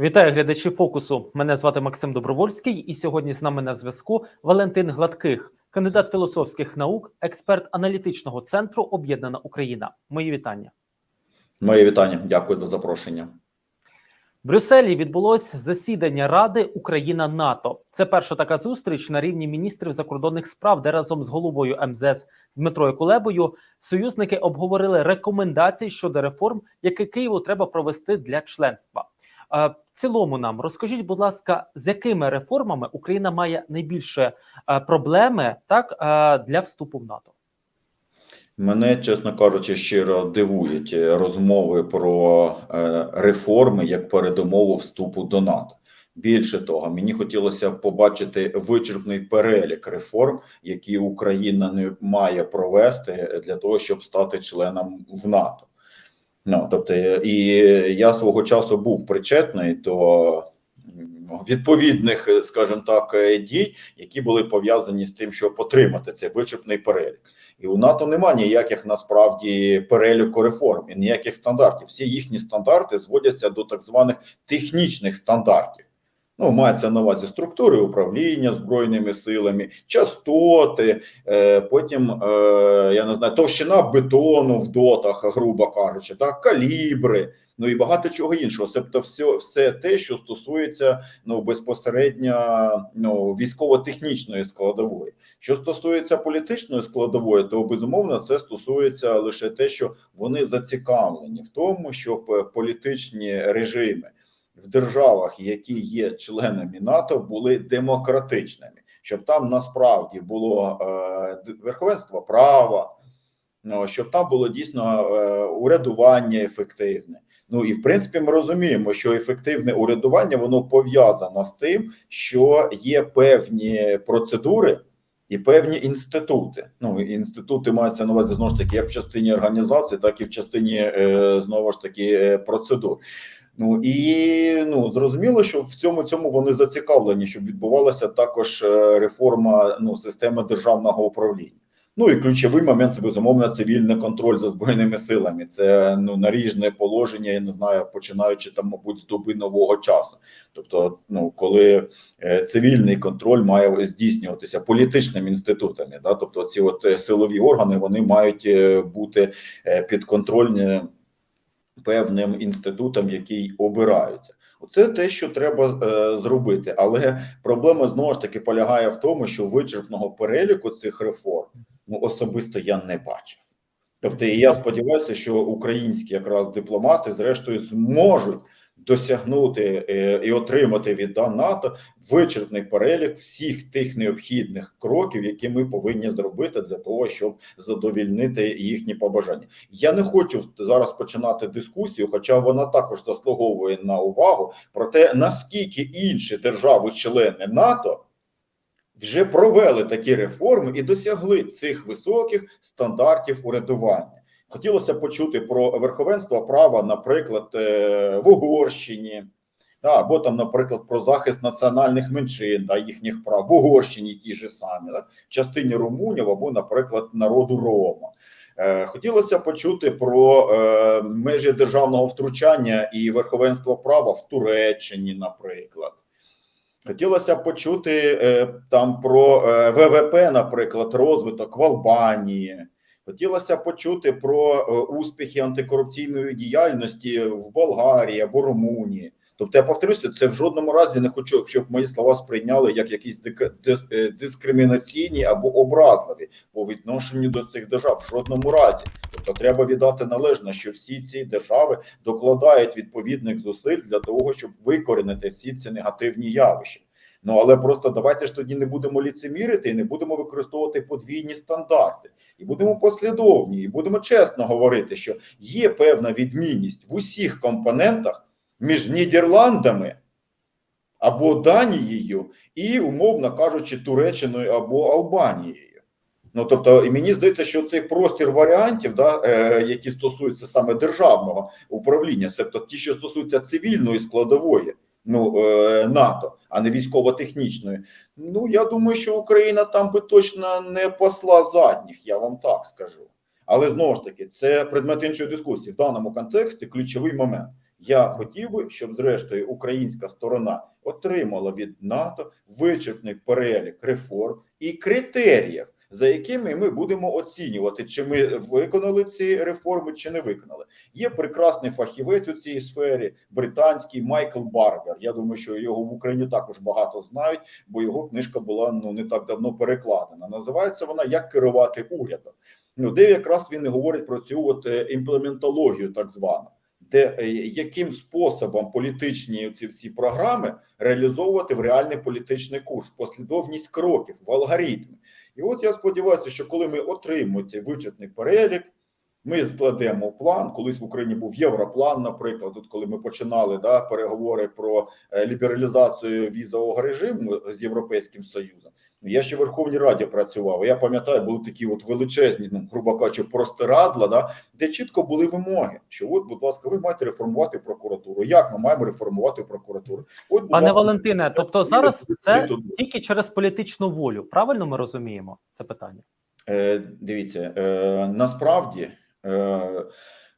Вітаю глядачі фокусу. Мене звати Максим Добровольський, і сьогодні з нами на зв'язку Валентин Гладких, кандидат філософських наук, експерт аналітичного центру Об'єднана Україна. Мої вітання. Моє вітання. Дякую за запрошення. В Брюсселі відбулось засідання Ради Україна НАТО. Це перша така зустріч на рівні міністрів закордонних справ, де разом з головою МЗС Дмитрою Кулебою союзники обговорили рекомендації щодо реформ, які Києву треба провести для членства. В цілому нам розкажіть, будь ласка, з якими реформами Україна має найбільше проблеми так для вступу в НАТО? Мене, чесно кажучи, щиро дивують е, розмови про е, реформи як передумову вступу до НАТО. Більше того, мені хотілося побачити вичерпний перелік реформ, які Україна не має провести для того, щоб стати членом в НАТО. Ну тобто, е, і я свого часу був причетний до відповідних, е, скажімо так, е, дій, які були пов'язані з тим, щоб отримати цей вичерпний перелік. І у НАТО немає ніяких насправді переліку реформ і ніяких стандартів. Всі їхні стандарти зводяться до так званих технічних стандартів. Ну, мається на увазі структури управління збройними силами, частоти, е, потім е, я не знаю, товщина бетону в дотах, грубо кажучи, так, калібри, ну і багато чого іншого. Тобто, все, все те, що стосується ну безпосередньо ну військово-технічної складової. Що стосується політичної складової, то безумовно це стосується лише те, що вони зацікавлені в тому, щоб е, політичні режими в державах, які є членами НАТО, були демократичними, щоб там насправді було е, верховенство права. Ну, щоб там було дійсно е, урядування ефективне. Ну і в принципі ми розуміємо, що ефективне урядування воно пов'язано з тим, що є певні процедури і певні інститути. Ну інститути маються на увазі знову ж таки як в частині організації, так і в частині е, знову ж таки процедур. Ну і ну зрозуміло, що в всьому цьому вони зацікавлені, щоб відбувалася також е, реформа ну системи державного управління. Ну і ключовий момент це безумовно цивільний контроль за збройними силами. Це ну наріжне положення. Я не знаю, починаючи там, мабуть, з доби нового часу. Тобто, ну коли е, цивільний контроль має здійснюватися політичними інститутами, да, тобто ці от е, силові органи вони мають бути підконтрольні певним інститутам, який обираються. Оце те, що треба е, зробити, але проблема знову ж таки полягає в тому, що вичерпного переліку цих реформ ну особисто я не бачив. Тобто, і я сподіваюся, що українські якраз дипломати, зрештою, зможуть досягнути е, і отримати від НАТО вичерпний перелік всіх тих необхідних кроків, які ми повинні зробити для того, щоб задовільнити їхні побажання. Я не хочу зараз починати дискусію, хоча вона також заслуговує на увагу про те, наскільки інші держави-члени НАТО вже провели такі реформи і досягли цих високих стандартів урядування. Хотілося почути про верховенство права, наприклад, е, в Угорщині, або там, наприклад, про захист національних меншин да, їхніх прав в Угорщині, ті ж самі, да, в частині румунів, або, наприклад, народу Рома. Е, Хотілося почути про е, межі державного втручання і верховенство права в Туреччині, наприклад. Хотілося почути там про ВВП, наприклад, розвиток в Албанії. Хотілося почути про е, успіхи антикорупційної діяльності в Болгарії або Румунії. Тобто, я повторюся, це в жодному разі не хочу, щоб мої слова сприйняли як якісь е, дискримінаційні або образливі по відношенню до цих держав. В жодному разі. Тобто, треба віддати належне, що всі ці держави докладають відповідних зусиль для того, щоб викорінити всі ці негативні явища. Ну але просто давайте ж тоді не будемо ліцемірити і не будемо використовувати подвійні стандарти, і будемо послідовні, і будемо чесно говорити, що є певна відмінність в усіх компонентах між Нідерландами або Данією і, умовно кажучи, Туреччиною або Албанією. Ну тобто, і мені здається, що цей простір варіантів, да, е, які стосуються саме державного управління, тобто ті, що стосуються цивільної складової, ну е, НАТО, а не військово-технічної. Ну я думаю, що Україна там би точно не посла задніх, я вам так скажу. Але знову ж таки, це предмет іншої дискусії в даному контексті ключовий момент. Я хотів би, щоб зрештою українська сторона отримала від НАТО вичерпний перелік реформ і критеріїв, за якими ми будемо оцінювати, чи ми виконали ці реформи, чи не виконали. Є прекрасний фахівець у цій сфері, британський Майкл Барбер. Я думаю, що його в Україні також багато знають, бо його книжка була ну не так давно перекладена. Називається вона Як керувати урядом. Ну, де якраз він і говорить про цю от е, імплементологію, так звану, де е, яким способом політичні ці всі програми реалізовувати в реальний політичний курс, послідовність кроків, в алгоритми. І от я сподіваюся, що коли ми отримаємо цей вичерпний перелік, ми складемо план. Колись в Україні був європлан, наприклад, от коли ми починали да, переговори про е, лібералізацію візового режиму з Європейським Союзом. Ну, я ще в Верховній Раді працював. Я пам'ятаю, були такі от величезні, ну грубо кажучи, простирадла, да, де чітко були вимоги, що от, будь ласка, ви маєте реформувати прокуратуру. Як ми маємо реформувати прокуратуру? От, будь Пане ласка, Валентине, тобто зараз це тільки через політичну волю. Правильно ми розуміємо це питання? Е, дивіться, е, насправді,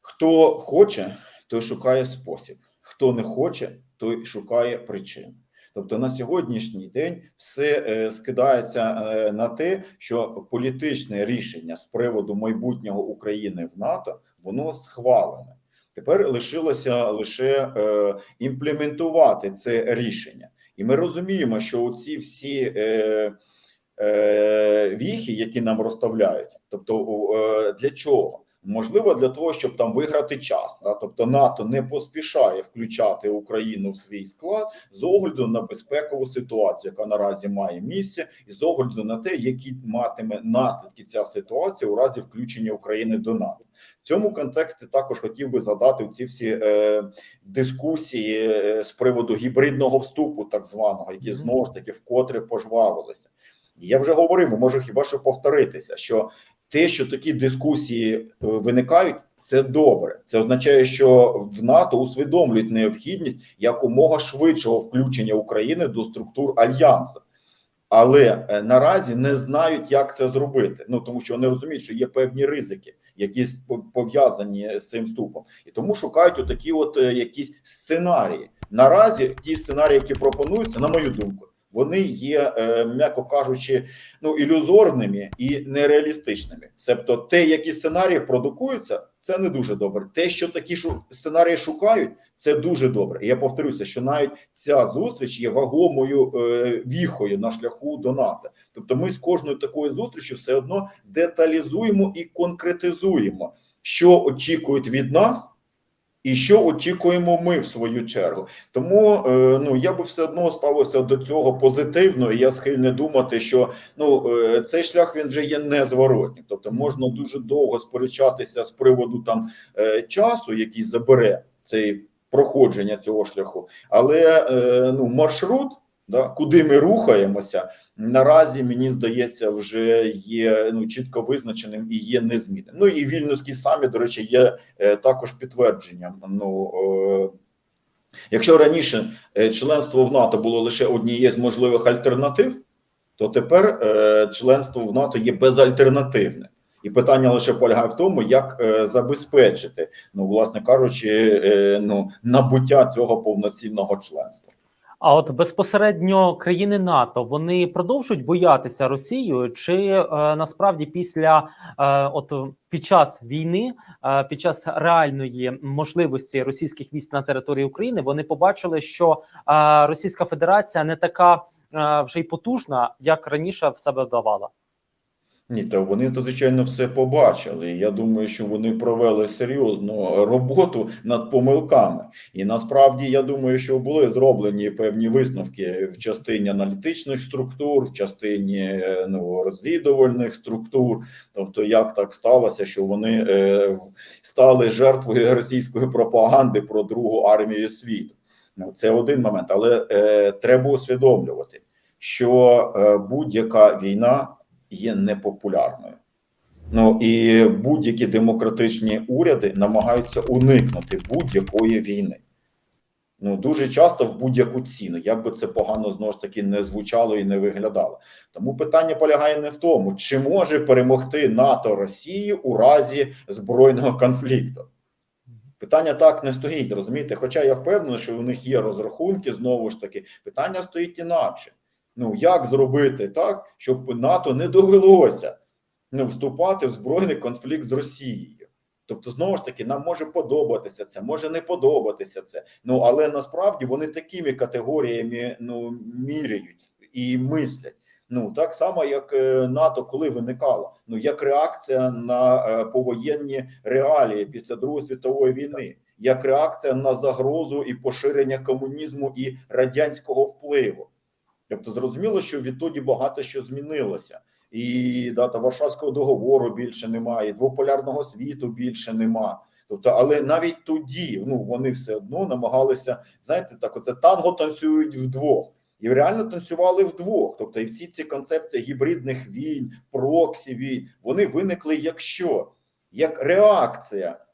хто хоче, той шукає спосіб, хто не хоче, той шукає причину. Тобто на сьогоднішній день все е, скидається е, на те, що політичне рішення з приводу майбутнього України в НАТО воно схвалене. Тепер лишилося лише е, імплементувати це рішення, і ми розуміємо, що ці всі. Е, е, віхи, які нам розставляють. Тобто, е, для чого? Можливо, для того, щоб там виграти час. Да? Тобто НАТО не поспішає включати Україну в свій склад з огляду на безпекову ситуацію, яка наразі має місце, і з огляду на те, які матиме наслідки ця ситуація у разі включення України до НАТО. В цьому контексті також хотів би задати ці всі е, дискусії е, з приводу гібридного вступу, так званого, які знову ж таки вкотре пожвавилися. Я вже говорив, можу хіба що повторитися, що те, що такі дискусії е, виникають, це добре. Це означає, що в НАТО усвідомлюють необхідність якомога швидшого включення України до структур альянсу. Але е, наразі не знають, як це зробити. Ну тому що вони розуміють, що є певні ризики, які пов'язані з цим вступом, і тому шукають отакі, от е, якісь сценарії. Наразі ті сценарії, які пропонуються, на мою думку, вони є, е, м'яко кажучи, ну ілюзорними і нереалістичними. Себто, те, які сценарії продукуються, це не дуже добре. Те, що такі сценарії шукають, це дуже добре. І я повторюся, що навіть ця зустріч є вагомою е, віхою на шляху до НАТО. Тобто, ми з кожною такою зустрічю все одно деталізуємо і конкретизуємо, що очікують від нас. І що очікуємо ми в свою чергу, тому е, ну я би все одно ставився до цього позитивно, і я схильний думати, що ну е, цей шлях він вже є незворотнім. Тобто можна дуже довго сперечатися з приводу там е, часу, який забере цей проходження цього шляху, але ну маршрут, да, куди ми рухаємося, наразі мені здається, вже є ну чітко визначеним і є незмінним. Ну і вільнюський саміт, до речі, є е, також підтвердженням. Ну е, якщо раніше е, членство в НАТО було лише однією з можливих альтернатив, то тепер е, членство в НАТО є безальтернативне. І питання лише полягає в тому, як е, забезпечити, ну власне кажучи, е, ну набуття цього повноцінного членства. А от безпосередньо країни НАТО вони продовжують боятися Росію, чи е, насправді після е, от під час війни, е, під час реальної можливості російських військ на території України, вони побачили, що е, Російська Федерація не така е, вже й потужна, як раніше в себе вдавала. Ні, та вони то звичайно все побачили. Я думаю, що вони провели серйозну роботу над помилками. І насправді я думаю, що були зроблені певні висновки в частині аналітичних структур, в частині е, ну, розвідувальних структур. Тобто, як так сталося, що вони е, стали жертвою російської пропаганди про другу армію світу. Ну, це один момент, але е, треба усвідомлювати, що е, будь-яка війна є непопулярною. Ну і будь-які демократичні уряди намагаються уникнути будь-якої війни. Ну дуже часто в будь-яку ціну, як би це погано знову ж таки не звучало і не виглядало. Тому питання полягає не в тому, чи може перемогти НАТО Росію у разі збройного конфлікту. Питання так не стоїть, розумієте? Хоча я впевнений, що у них є розрахунки знову ж таки. Питання стоїть інакше. Ну як зробити так, щоб НАТО не довелося ну, вступати в збройний конфлікт з Росією? Тобто, знову ж таки, нам може подобатися це, може не подобатися це. Ну але насправді вони такими категоріями ну міряють і мислять. Ну так само, як е, НАТО, коли виникало, ну як реакція на е, повоєнні реалії після Другої світової війни, як реакція на загрозу і поширення комунізму і радянського впливу. Тобто, зрозуміло, що відтоді багато що змінилося, і дата Варшавського договору більше немає, і двополярного світу більше нема. Тобто, але навіть тоді ну вони все одно намагалися, знаєте, так оце танго танцюють вдвох. І реально танцювали вдвох. Тобто, і всі ці концепції гібридних війн, проксі війн, вони виникли як що? Як реакція,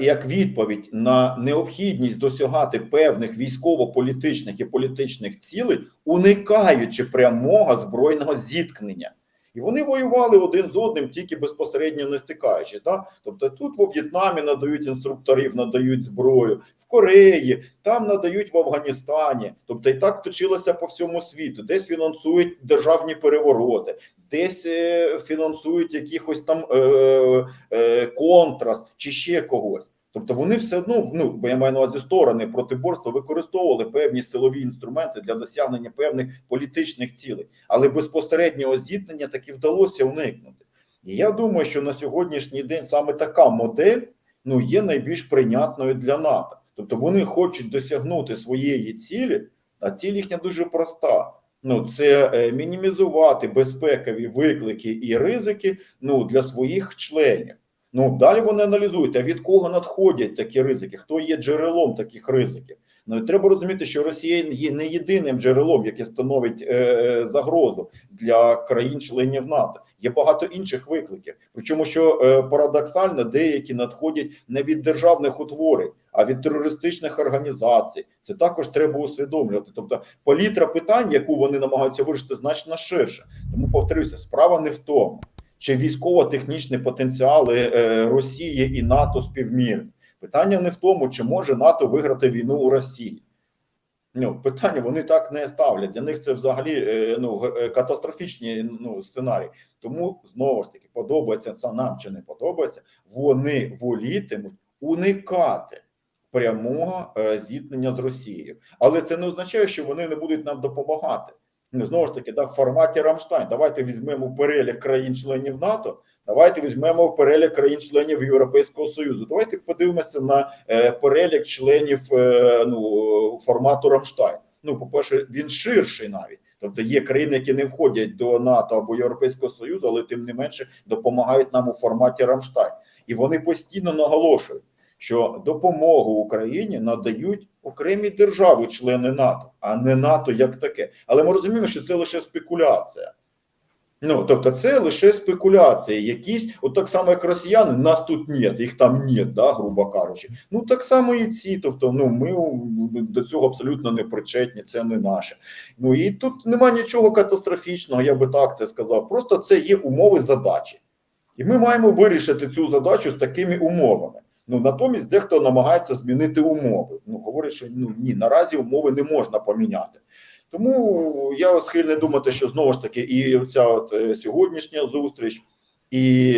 як відповідь на необхідність досягати певних військово-політичних і політичних цілей, уникаючи прямого збройного зіткнення. І вони воювали один з одним, тільки безпосередньо не стикаючись. Да? Тобто тут во В'єтнамі надають інструкторів, надають зброю, в Кореї, там надають в Афганістані. Тобто і так точилося по всьому світу. Десь фінансують державні перевороти, десь е, фінансують якихось там е, е, контраст чи ще когось. Тобто вони все одно, ну бо я маю на увазі сторони протиборства, використовували певні силові інструменти для досягнення певних політичних цілей, але безпосереднього зіткнення таки вдалося уникнути. І я думаю, що на сьогоднішній день саме така модель ну є найбільш прийнятною для НАТО. Тобто вони хочуть досягнути своєї цілі, а ціль їхня дуже проста. Ну, це е, мінімізувати безпекові виклики і ризики ну для своїх членів. Ну далі вони аналізують, а від кого надходять такі ризики, хто є джерелом таких ризиків. Ну і треба розуміти, що Росія є не єдиним джерелом, яке становить е, загрозу для країн-членів НАТО. Є багато інших викликів. Причому, що е, парадоксально, деякі надходять не від державних утворень, а від терористичних організацій. Це також треба усвідомлювати. Тобто, палітра питань, яку вони намагаються вирішити, значно ширше. Тому повторюся, справа не в тому чи військово-технічні потенціали е, Росії і НАТО співмірні. Питання не в тому, чи може НАТО виграти війну у Росії. Ну, питання вони так не ставлять. Для них це взагалі е, ну, е, катастрофічні ну, сценарії. Тому знову ж таки подобається це нам чи не подобається. Вони волітимуть уникати прямого зіткнення з Росією, але це не означає, що вони не будуть нам допомагати. Ну, знову ж таки, да, в форматі Рамштайн. Давайте візьмемо перелік країн-членів НАТО. Давайте візьмемо перелік країн-членів Європейського Союзу. Давайте подивимося на е, перелік членів е, ну, формату Рамштайн. Ну, по-перше, він ширший навіть. Тобто є країни, які не входять до НАТО або Європейського Союзу, але тим не менше допомагають нам у форматі Рамштайн. І вони постійно наголошують, що допомогу Україні надають окремі держави-члени НАТО, а не НАТО як таке. Але ми розуміємо, що це лише спекуляція. Ну, тобто, це лише спекуляції, якісь, от так само, як росіяни, нас тут нет, їх там нет, да, грубо кажучи. Ну так само і ці. Тобто, ну ми до цього абсолютно не причетні, це не наше. Ну і тут нема нічого катастрофічного, я би так це сказав. Просто це є умови задачі, і ми маємо вирішити цю задачу з такими умовами. Ну натомість дехто намагається змінити умови. Ну говорить, що ну ні, наразі умови не можна поміняти. Тому я схильний думати, що знову ж таки, і ця от е, сьогоднішня зустріч, і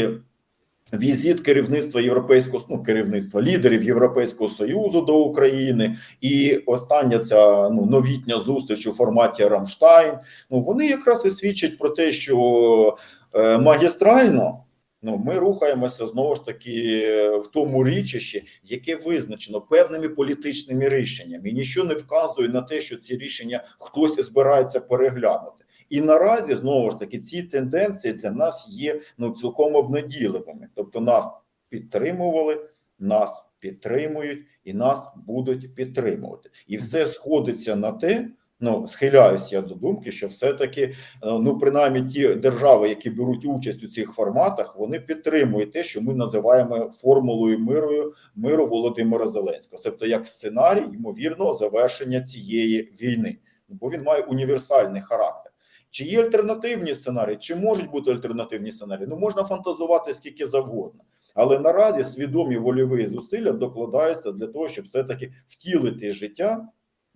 візит керівництва європейського ну, керівництва лідерів Європейського союзу до України, і остання ця ну новітня зустріч у форматі Рамштайн. Ну вони якраз і свідчать про те, що е, магістрально. Ну, ми рухаємося знову ж таки е, в тому річищі, яке визначено певними політичними рішеннями, і нічого не вказує на те, що ці рішення хтось збирається переглянути. І наразі знову ж таки ці тенденції для нас є ну цілком обнадійливими. Тобто, нас підтримували, нас підтримують і нас будуть підтримувати, і все сходиться на те. Ну, схиляюся я до думки, що все-таки, е, ну принаймні, ті держави, які беруть участь у цих форматах, вони підтримують те, що ми називаємо формулою миру миру Володимира Зеленського, тобто як сценарій ймовірного завершення цієї війни, бо він має універсальний характер. Чи є альтернативні сценарії? Чи можуть бути альтернативні сценарії? Ну можна фантазувати скільки завгодно. Але наразі свідомі вольові зусилля докладаються для того, щоб все-таки втілити життя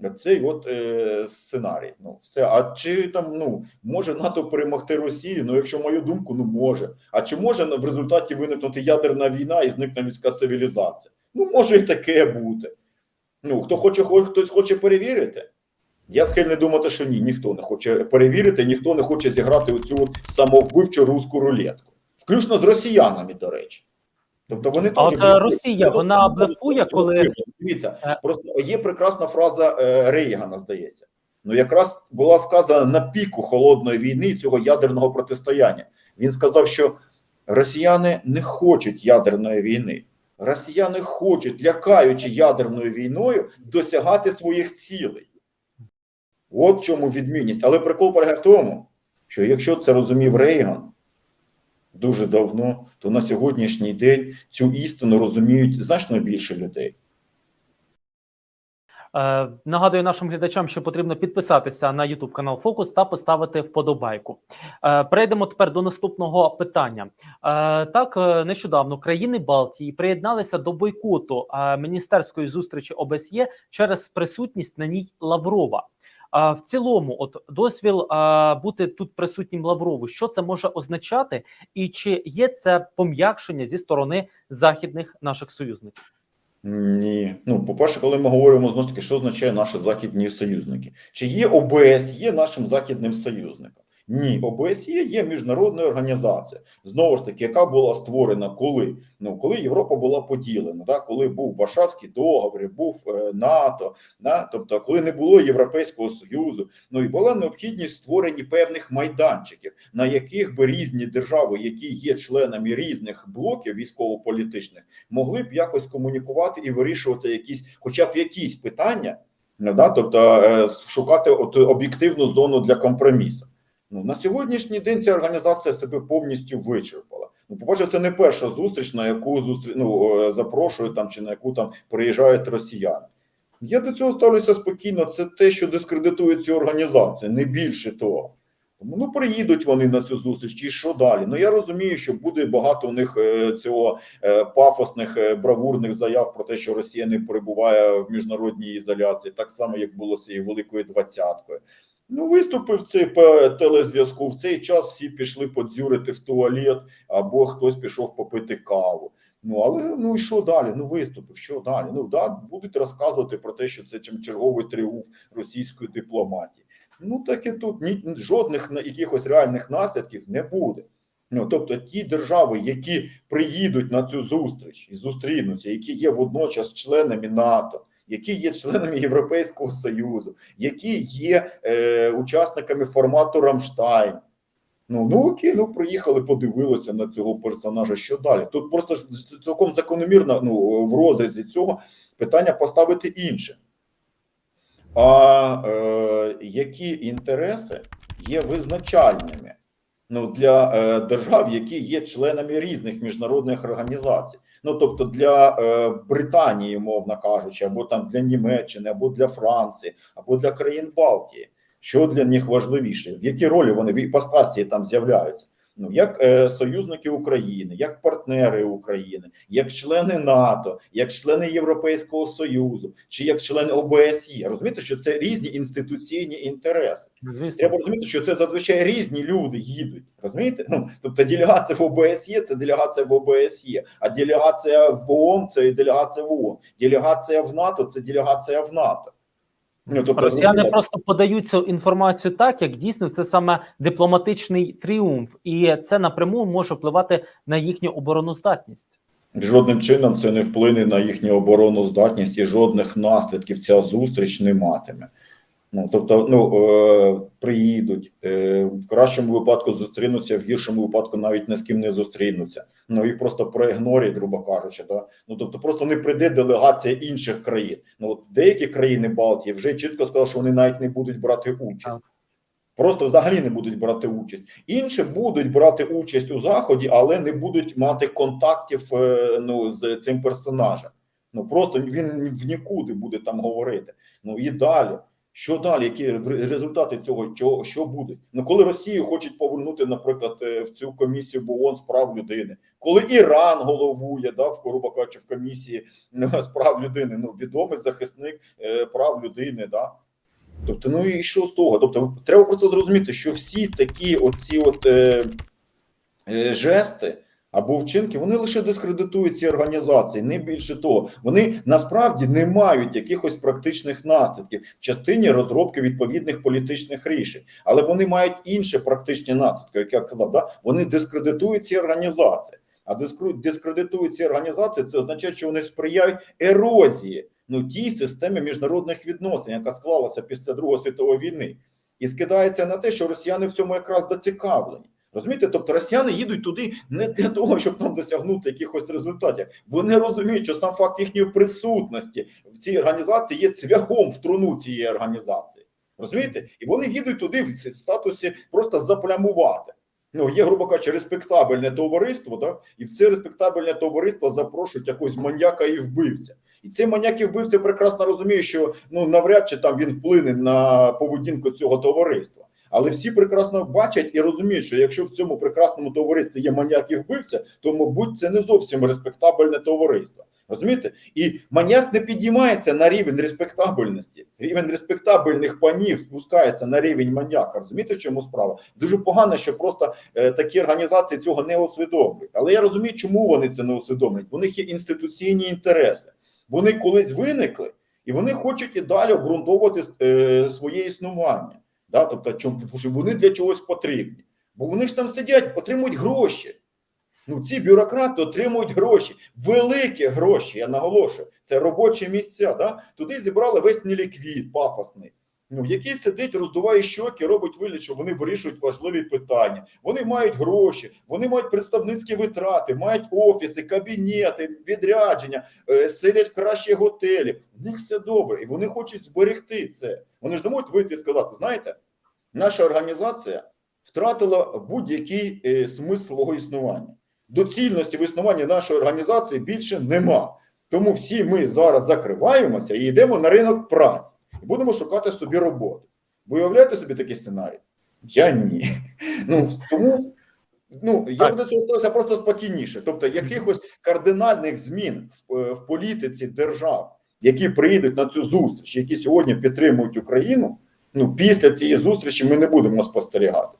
цей от е, сценарій. Ну все. А чи там ну може НАТО перемогти Росію? Ну, якщо мою думку, ну може. А чи може в результаті виникнути ядерна війна і зникне людська цивілізація? Ну може і таке бути. Ну хто хоче, хтось хоче перевірити. Я схильний думати, що ні, ніхто не хоче перевірити, ніхто не хоче зіграти оцю от самовбивчу руську рулетку, включно з росіянами, до речі. Тобто вони А теж от, е, Росія, вона блефує, коли- дивіться, Е. просто є прекрасна фраза е, Рейгана, здається. Ну, якраз була сказана на піку холодної війни цього ядерного протистояння. Він сказав, що росіяни не хочуть ядерної війни. Росіяни хочуть, лякаючи ядерною війною, досягати своїх цілей. От чому відмінність. Але прикол полягає в тому, що якщо це розумів Рейган дуже давно, то на сьогоднішній день цю істину розуміють значно більше людей. Е, нагадую нашим глядачам, що потрібно підписатися на YouTube канал Фокус та поставити вподобайку. Е, перейдемо тепер до наступного питання. Е, так, е, нещодавно країни Балтії приєдналися до бойкоту е, міністерської зустрічі ОБСЄ через присутність на ній Лаврова. А в цілому, от дозвіл а, бути тут присутнім Лаврову, що це може означати, і чи є це пом'якшення зі сторони західних наших союзників? Ні. Ну, по-перше, коли ми говоримо знову ж таки, що означає наші західні союзники? Чи є ОБС є нашим західним союзником? Ні, ОБСЄ є міжнародна організація, знову ж таки, яка була створена коли? Ну, коли Європа була поділена, да? коли був Варшавський договір, був е, НАТО, да? тобто, коли не було Європейського Союзу, ну і була необхідність створення певних майданчиків, на яких би різні держави, які є членами різних блоків військово-політичних, могли б якось комунікувати і вирішувати якісь, хоча б якісь питання, ну, да? тобто е, шукати от об'єктивну зону для компромісу. Ну на сьогоднішній день ця організація себе повністю вичерпала. Ну, по-перше, це не перша зустріч, на яку зустріч ну, е, запрошують там чи на яку там приїжджають росіяни. Я до цього ставлюся спокійно. Це те, що дискредитує цю організацію, не більше того. Тому ну приїдуть вони на цю зустріч, і що далі? Ну я розумію, що буде багато у них е, цього е, пафосних бравурних заяв про те, що Росія не перебуває в міжнародній ізоляції, так само як було з цією великою двадцяткою. Ну, виступив цей телезв'язку. В цей час всі пішли подзюрити в туалет, або хтось пішов попити каву. Ну але ну і що далі? Ну виступив, що далі? Ну да, будуть розказувати про те, що це чим черговий тріумф російської дипломатії. Ну так і тут ні жодних якихось реальних наслідків не буде. Ну тобто, ті держави, які приїдуть на цю зустріч і зустрінуться, які є водночас членами НАТО, які є членами Європейського Союзу, які є е, учасниками формату Рамштайн. Ну, ну окей, ну приїхали, подивилися на цього персонажа. Що далі? Тут просто цілком закономірно ну, в розрізі цього питання поставити інше. А е, які інтереси є визначальними ну, для е, держав, які є членами різних міжнародних організацій? Ну тобто для е, Британії, мовно кажучи, або там для Німеччини, або для Франції, або для країн Балтії. Що для них важливіше? В які ролі вони в іпостасії там з'являються? Ну як е, союзники України, як партнери України, як члени НАТО, як члени Європейського Союзу, чи як члени ОБСЄ? Розумієте, що це різні інституційні інтереси. Звісно, Треба розуміти, що це зазвичай різні люди їдуть. Розумієте? Ну тобто делегація в ОБСЄ це делегація в ОБСЄ, а делегація в ООН це делегація в ООН. Делегація в НАТО це делегація в НАТО. Ну, тобто, росіяни розумієте? просто подають цю інформацію так, як дійсно це саме дипломатичний тріумф, і це напряму може впливати на їхню обороноздатність. Жодним чином це не вплине на їхню обороноздатність і жодних наслідків ця зустріч не матиме. Ну тобто, ну е, приїдуть е, в кращому випадку зустрінуться, в гіршому випадку навіть ні з ким не зустрінуться. Ну їх просто проігнорять, грубо кажучи. Да? Ну тобто, просто не прийде делегація інших країн. Ну от деякі країни Балтії вже чітко сказали, що вони навіть не будуть брати участь. Просто взагалі не будуть брати участь. Інші будуть брати участь у заході, але не будуть мати контактів е, ну, з цим персонажем. Ну просто він в нікуди буде там говорити. Ну і далі. Що далі? Які ре- результати цього? Чого що буде? Ну коли Росію хочуть повернути, наприклад, е, в цю комісію в ООН з прав людини, коли Іран головує, да, в кажучи, в комісії ну, з прав людини, ну відомий захисник е, прав людини, да. Тобто, ну і що з того? Тобто, треба просто зрозуміти, що всі такі оці от е, е, жести або вчинки, вони лише дискредитують ці організації, не більше того. Вони насправді не мають якихось практичних наслідків в частині розробки відповідних політичних рішень, але вони мають інші практичні наслідки, як я казав, да? вони дискредитують ці організації. А дискредитують ці організації, це означає, що вони сприяють ерозії ну тій системі міжнародних відносин, яка склалася після Другої світової війни, і скидається на те, що росіяни в цьому якраз зацікавлені. Розумієте, тобто росіяни їдуть туди не для того, щоб там досягнути якихось результатів. Вони розуміють, що сам факт їхньої присутності в цій організації є цвяхом в труну цієї організації. Розумієте? І вони їдуть туди в статусі просто заплямувати. Ну, є, грубо кажучи, респектабельне товариство, да? і в це респектабельне товариство запрошують якогось маньяка і вбивця. І цей маньяк і вбивця прекрасно розуміє, що ну навряд чи там він вплине на поведінку цього товариства. Але всі прекрасно бачать і розуміють, що якщо в цьому прекрасному товаристві є маньяк і вбивця, то мабуть це не зовсім респектабельне товариство. Розумієте? І маньяк не підіймається на рівень респектабельності. Рівень респектабельних панів спускається на рівень маньяка. Розумієте, в чому справа? Дуже погано, що просто е, такі організації цього не усвідомлюють. Але я розумію, чому вони це не усвідомлюють. У них є інституційні інтереси. Вони колись виникли, і вони хочуть і далі обґрунтовувати е, своє існування. Да? Тобто, що вони для чогось потрібні. Бо вони ж там сидять, отримують гроші. Ну, ці бюрократи отримують гроші, великі гроші. Я наголошую, це робочі місця. Да? Туди зібрали весь неліквід пафосний. Ну, який сидить, роздуває щоки, робить вигляд, що вони вирішують важливі питання. Вони мають гроші, вони мають представницькі витрати, мають офіси, кабінети, відрядження, е, селять в кращі готелі. У них все добре, і вони хочуть зберегти це. Вони ж не можуть вийти і сказати: знаєте, наша організація втратила будь-який е, смисл свого існування. Доцільності в існуванні нашої організації більше нема. Тому всі ми зараз закриваємося і йдемо на ринок праці і будемо шукати собі роботу. Ви уявляєте собі такий сценарій? Я ні. Ну тому ну я Так. до цього ставився просто спокійніше. Тобто, якихось кардинальних змін в, е, в політиці держав, які прийдуть на цю зустріч, які сьогодні підтримують Україну. Ну після цієї зустрічі ми не будемо спостерігати.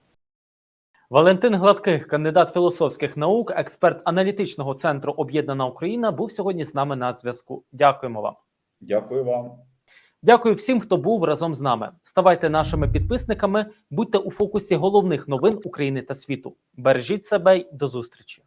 Валентин Гладких, кандидат філософських наук, експерт аналітичного центру Об'єднана Україна, був сьогодні з нами на зв'язку. Дякуємо вам. Дякую вам. Дякую всім, хто був разом з нами. Ставайте нашими підписниками, будьте у фокусі головних новин України та світу. Бережіть себе й до зустрічі.